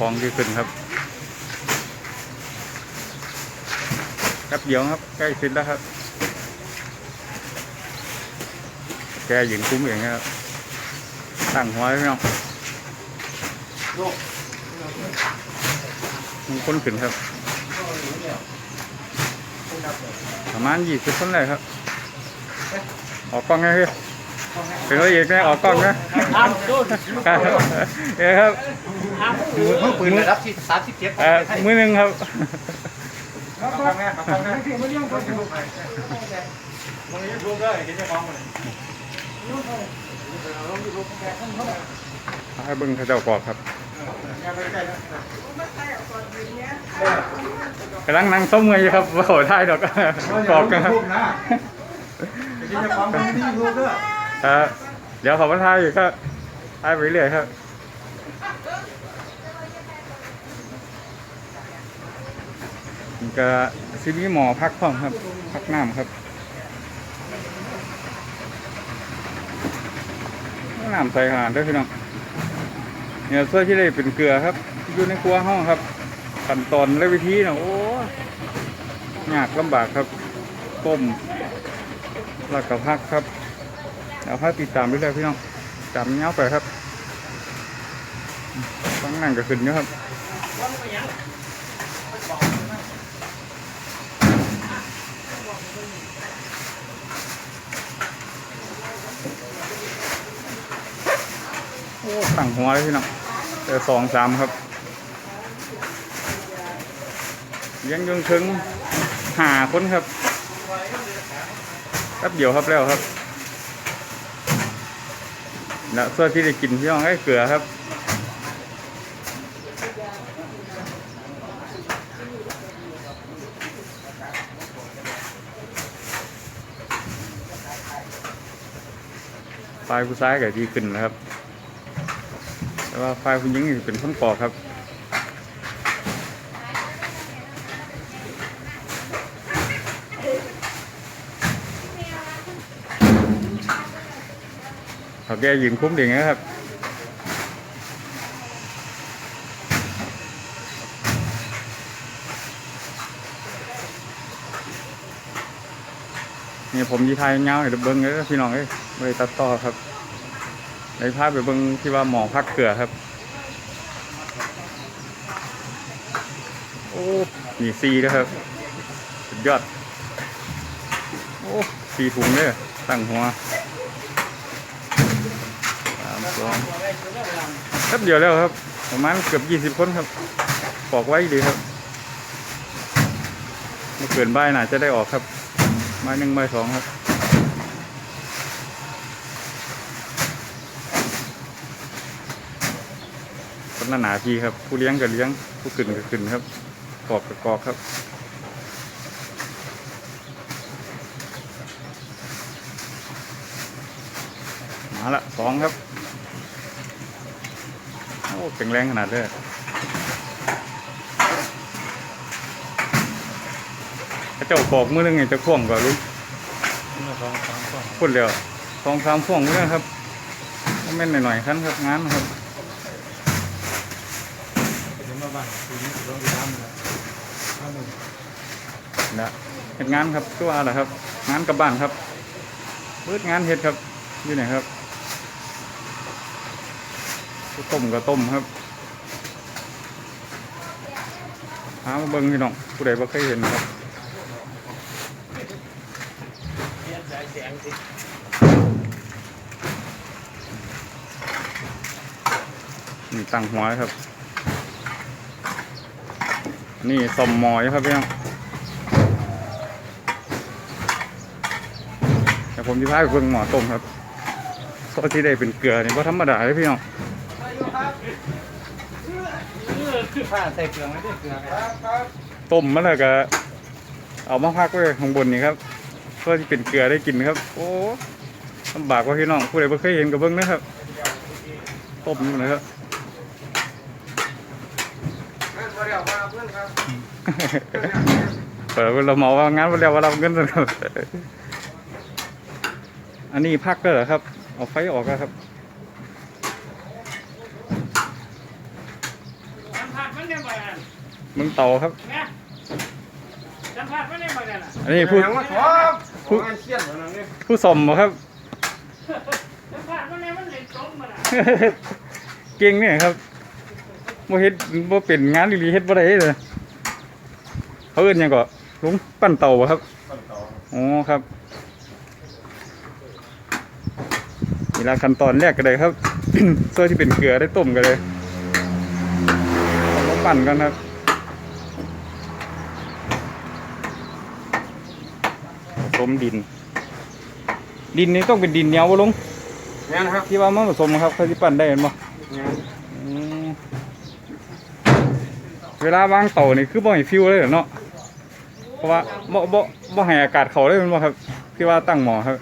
ฟองที่ขึ้นครับแป๊บเดียวครับ ใกล้สร็จแล้วครับ แกหญิงคุ้มเองครับตั้งหัวไว้พี่น้องมีคนขึ้นครับ ประมาณยี่สิบคนเลยครับ ออกกล้องไงพี่เป็นตัวเอกนะออกกล้องนะเอ้ครับ ห้ามมือปืนระดับที่สามสิบเจ็ดเอ่อมือหนึ่งครับให้เบิ้งเขาเจ้ากรอบครับกำลังนั่งส้มเงยอยู่ครับว่าขอท่ายดอกกรอบกันครับเอ่อเดี๋ยวขอมาท่ายอยู่ครับท่ายไปเรื่อยครับ มัน ก็ซีรีส์หมอพักพร้อมครับ พักน้ำครับน้ำใส่หานด้วยพี่น้องเนี่ยเสื้อที่ได้เป็นเกลือครับ อยู่ในครัวห้องครับขั้นตอนและวิธีนะโอ้ยากลำบากครับ ต้มแล้วก็พักครับเอาพักติดตามด้วยเลยพี่น้องจำเงี้ยไปครับตั้งนั่งก็ขึ้นเยอะครับ ตั้งหัวเลยพี่น้องเจอสองสามครับเลี้ยังยงถึงหาคนครับแป๊บเดียวครับแล้วครับแล้วส่วนที่ได้กินพี่น้องไอ้เกลือครับไฟผู้ซ้ายกับดีขึ้นนะครับ แต่ว่าไฟผู้หญิงเป็นคนปอกครับเขาแกยืนคุ้มดิ่งนะครับนี่ผมยีไทยเงาให้ดูเบิ้งเลยพี่น้องเอ้ยไม่ตัดต่อครับ ในภาพไปเบิ้งที่ว่าหมอพักเกลือครับ โอ้มีซีนะครับ สุดยอด โอ้สีถุงเลยตั้งหัวสามสองแป๊บเดียวแล้วครับ ประมาณเกือบยี่สิบคนครับปอกไว้ดีครับเมื่อเกินบ่ายน่าจะได้ออกครับไม้หนึ่งไม้สองครับ คนละหนาทีครับ ผู้เลี้ยงก็เลี้ยง ผู้ขึ้นก็ขึ้นครับกอกก็กอกครับมาละสองครับโอ้แข็งแรงขนาดเลยพระเจ้าปอกมือหนึงไงจะพ่วงกว่าลุงพูดเร็วสองสามพ่วงเลยครับแม่นหน่อยๆขั้นครับงานนะครับ นะเห็ดงานครับตัวอะไรครับ งานกับบ้านครับเปิดงานเห็ดครับอยู่ไหนครับต้มกับต้มครับหามาเบิ้งพี่น้องผู้ใดบ่เคยเห็นครับนี่ตั้งหัวครับ นี่สมหมอยครับพี่น้องเดี๋ยวผมจะพาไปเบิ่งหมอต้มครับซอสที่ได้เป็นเกลือนี่ก็ธรรมดาเลยพี่น้องคือผ้าใส่เกลือไม่ได้เกลือต้มมาแล้วก็เอามาพักไว้ข้างบนนี่ครับเพื่อที่เป็นเกลือได้กินครับ โอ้ลำบากว่าพี่น้องผู้ใดไม่เคยเห็นกับเบิ้งนะครับต้มนี่นะครับ เปิดเราเมาว่างานวันเดียวว่าเราเงินสครับ อันนี้พักก็เหรอครับเอาไฟออกแล้วครับพมึงเต่าครับสัมภาษณ์ไม่ได้มาเนี่ยนะอันนี้ผู้ยังว่าครับผู้เชี่ยนเหมือนนั้นนี่ผู้สมบ่ครับ สัมภาษณ์ไม่ได้มันเลยจมมาละเก่งเนี่ยครับ บ่เฮ็ดบ่เป็นงานอีหลีเฮ็ดบ่ได้เลยเขาเอิ้นหยังก็ลุงปั้นเต่าบ่ครับอ๋อครับนี่ละขั้นตอนแรกก็ได้ครับโซ่ที่เป็นเกลือได้ต้มกันเลยเอามาปั่นกันครับผสมดิน ดินนี้ต้องเป็นดินเหนียวบ่ลุงงานครับที่ว่ามันผสมครับเขาสิปั่นได้เห็นบ่งานอืม เวลาวางเต่านี่คือบ่ให้ฟิวเลยเหรอเนาะเพราะว่าบ่บ่บ่ให้อากาศเขาเลยมันบ่ครับที่ว่าตั้งหมอครับ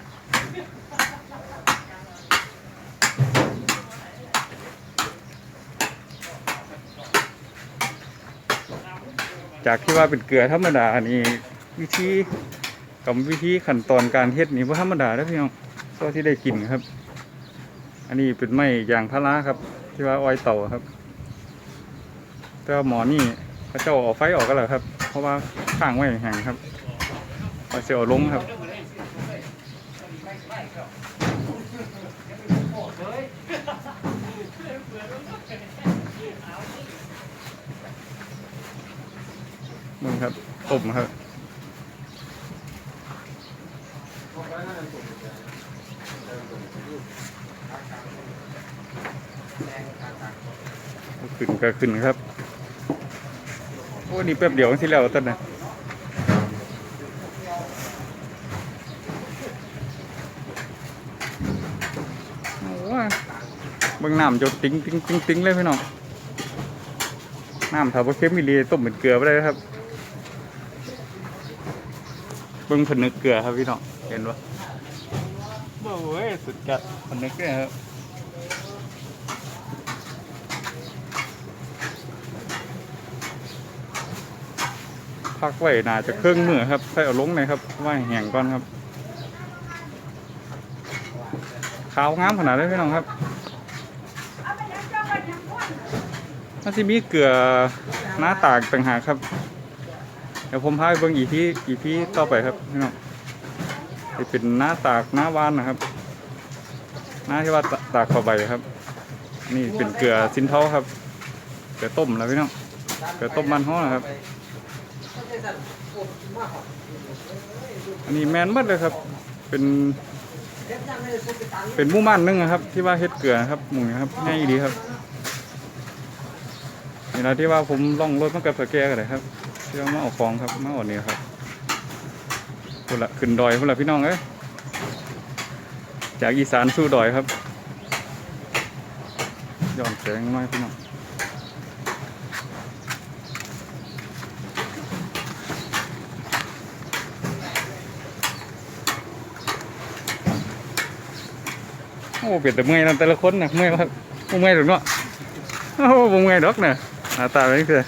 จากที่ว่าเป็นเกลือธรรมดานี่วิธีกับวิธีขั้นตอนการเฮ็ดนี่บ่ธรรมดาเด้อพี่น้องก็ที่ได้กินครับ อันนี้เป็นไม้ยางพาราครับ ที่ว่าอ้อยเต่าครับ แต่ว่าหมอนี่พระเจ้าเอาไฟออกก็แล้วครับ เพราะว่าข้างไว้แห้งครับเอาเสียวลงครับมึงครับต้มครับขึ้นก็ขึ้นครับ โอ้นี่แป๊บเดียวที่แล้วต้นนะโอ้ยเบิ่งน้ำจะติ้งติ้งติ้งติ้งเลยพี่น้องน้ำถ้าบ่เค็มมีรีต้มเป็นเกลือไปเลยครับเบิ่งผนึกเกลือครับพี่น้องเห็นปะบ่เว้ยสุดจัดผนึกเนี่ยครับ พักไว้น่าจะเครื่องมือครับใส่เอาลงเลยครับไว่าแห้งก่อนครับ ขาวงามขนาดนี้พี่น้องครับมันจะมีเกลือหน้าตากต่างหากครับ เดี๋ยวผมพาไปเบิ่งอีพี่อีพีต่อไปครับพี่น้องจะเป็นหน้าตากหน้าวานนะครับ หน้าที่ว่าตากเข้าใบครับ นี่เป็นเกลือสินเทาครับ เกลือต้มแล้วพี่น้องเกลือต้มมันห้อนะครับ อันนี้แมนหมดเลยครับ เป็น เป็นมู่บ้านนึงอะครับ ที่ว่าเฮ็ดเกลือครับหมูนะครับง่ายดีครับนี่ละที่ว่าผมล่องรถมากับสแกกันเลยครับที่ว่ามาเอาของครับมาออกนี่ครับพุ่นละขึ้นดอยพุ่นละพี่น้องเอ้ยจากอีสานสู่ดอยครับย้อนแสงหน้อยพี่น้อง อ้เปลี่ยนแต่เมื่อยนั่นแต่ละคนนะเมื่อยครับบ่เมื่อยหรอกเนาะโอ้บ่เมื่อยดอกเนี่ยหน้าตาแบบนี้คือ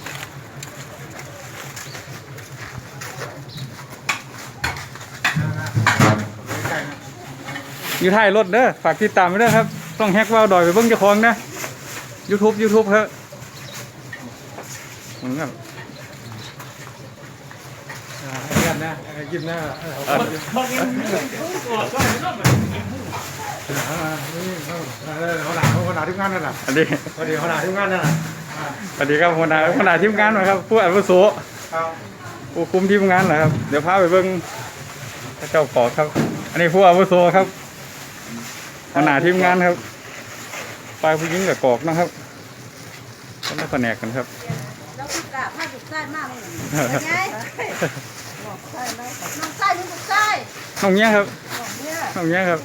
อยู่ท้ายรถเด้อฝากติดตามไว้เด้อครับ ต้องแฮกว่าวดอยไปเบิ่งเจ้าของนะ YouTube YouTube ครับมึงครับกันนะกินหน้าอะบอก เองตัวก็ไม่ต้องแบบเขาหนาเขาหนาทุกงานนั่นแหละอันนี้พอดีเขาหนาทุกงานนั่นแหละสวัสดีครับหัวหน้าหัวหน้าทีมงานหน่อยครับผู้อาวุโสครับผู้คุมทีมงานเหรอครับ เดี๋ยวพาไปเบิ้งพระเจ้าขอครับ อันนี้ผู้อาวุโสครับหัวหน้าทีมงานครับฝ่ายผู้หญิงกับกอกนะครับก็ไม่แผนกกันครับแล้วคือกะมาถูกไส้มากเลยเป็นไงน้องไส้น้องไส้นี่ถูกไส้น้องเนี้ยครับน้องเนี่ยน้องเนี้ยครับ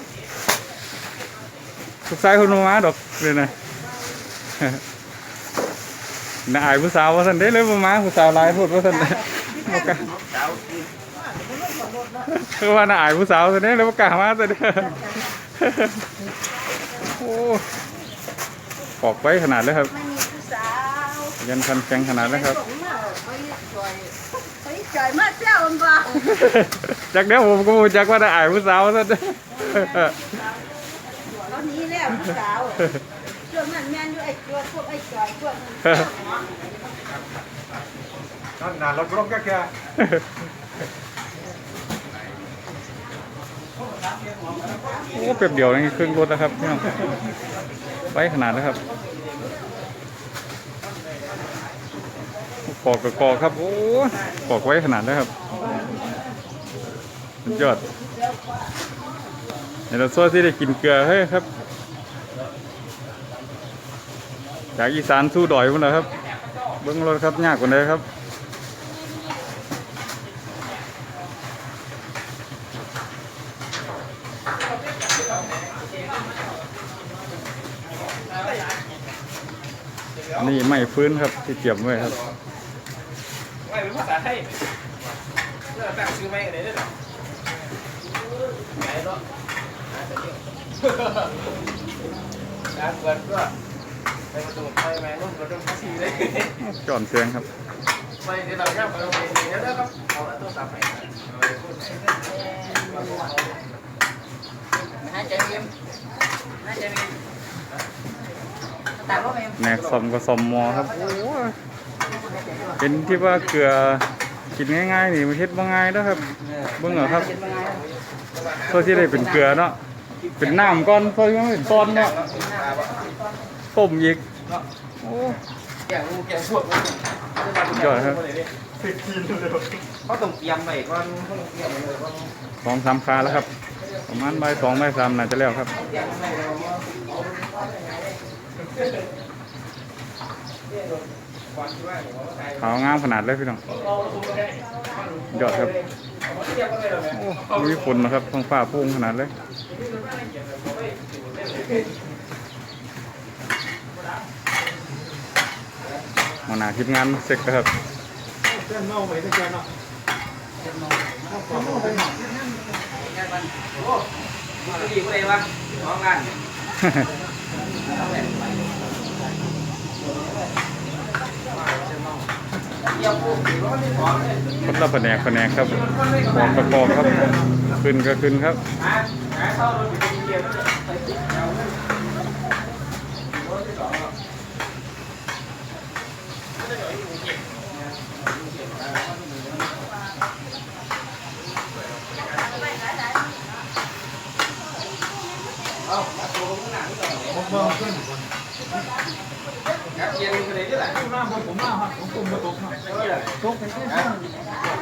ทุกสายคนมาดอกเลยนะน่าอายผู้สาวว่าสันได้เลยบ่มาผู้สาวหลายพูดว่าสันได้บ่กล้าคือว่าน่าอายผู้สาวสันได้เลยบ่กล้ามาสันเด้อโอ้ปอกไว้ขนาดเลยครับไม่มีผู้สาวยันคันแข็งขนาดเลยครับส่งมาไปจ่อยไปจ่อยมาเจ้ามันบ่จากเดี๋ยวผมก็บ่จักว่าน่าอายผู้สาวสันเด้อ แล้วนี้แล้วผู้สาวช่วงนั้นแม่นอยู่ไอ้ตัวพวกไอ้จอยพวกนั้นท่นนานรถรถก็แค่โอ้เปรียบเดียวนี่ครึ่งรถแล้วครับพี่น้องไว้ขนาดนะครับกอกกับกอกครับ โอ้กอกไว้ขนาดนะครับสุดยอดเดี๋ยวเราโซ่ที่ได้กินเกลือให้ครับ จากอีสานสู้ดอยพุ่นนะครับ เบิ้องรถครับยากกว่าเลยครับนี่ไม่ฟื้นครับที่เก็บไว้ครับไม่เป็นภาษาไทยเลิกตั้งชื่อไม่กันเลยได้หรอไหนเนาะหาแต่เดียวการเปิดก็ จอนเสียงครับไม่เดี๋ยวเราแยกไปตรงนี้เดี๋ยวเด้อครับแหนกซอมก็ซอมมอครับเป็นที่ว่าเกลือกินง่ายๆนี่มันเฮ็ดบ่ง่ายนะครับเบิ่งเหรอครับเพื่อที่ได้เป็นเกลือเนาะเป็นน้ำก่อนเพื่อที่มันเป็นต้นเนาะ ต้มอีกโอ้แกงงูแกงพวกยอดครับเขาต้องเตรียมไปก่อนเขาต้องเตรียมไปเลยก่อนสองสามคาแล้วครับ ประมาณบ่ายสองบ่ายสามน่าจะแล้วครับเตรียมไปเราวันที่ว่าผมใส่ขาวงามขนาดเลยพี่น้องยอดครับเตรียมก็เลยเหรอแม่โอ้มีฝนนะครับท้องฟ้าโพุ่งขนาดเลย หัวหน้าทีมงานเซ็กนะครับเส้นเมาไปตะแกนเนาะก็ดีก็เลยวะน้องงานเยี่ยมปุ๊บก็ไม่ถอนเลยคนละแผนกแผนกครับกองประกอบครับ ขึ้นก็ขึ้นครับ หาหาเข้ารถไปเยี่ยมแล้วไปติดเอาเงิน ผมเบิ่ขึ้นงัดเย็นเลยนี่แหละหน้าบนผมหน้าครับผมตุ่มมาตกเนาตกเป็นแค่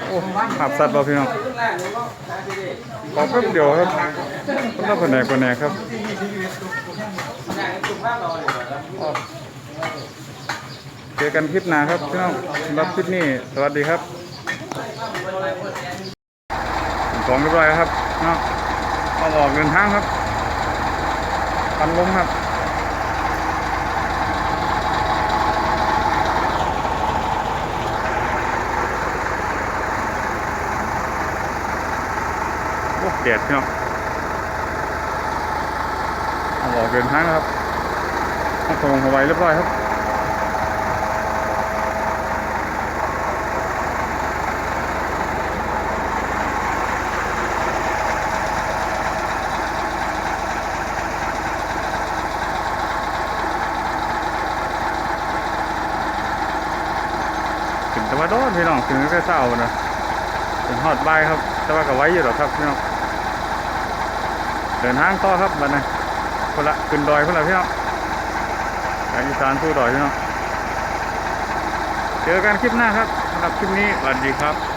โอ้ขับสัตว์บ่พี่น้องขึ้นล่างเลยก็ได้ดีขอแป๊บเดียวครับคนละแผนกแผนกครับได้จุ่มบ้านเราเลยครับเจอกันคลิปหน้าครับพี่น้องรับคลิปนี้สวัสดีครับของเรียบร้อยครับเนาะเอาออกเดินทางครับ ปันล้มครับโอ้เดียดเนาะออกเดินทางแล้วครับเอาส่งเอาไว้เรียบร้อยครับ ถึงตะวันโดนพี่น้องถึงแค่เศร้านะถึงฮอดบายครับ แต่ว่าก็ไว้อยู่หรอกครับพี่น้องเดินทางต่อครับบัดนี้คนละขึ้นดอยคนละพี่น้องจากอีสานสู้ดอยพี่น้องเจอกันคลิปหน้าครับสำหรับคลิปนี้สวัสดีครับ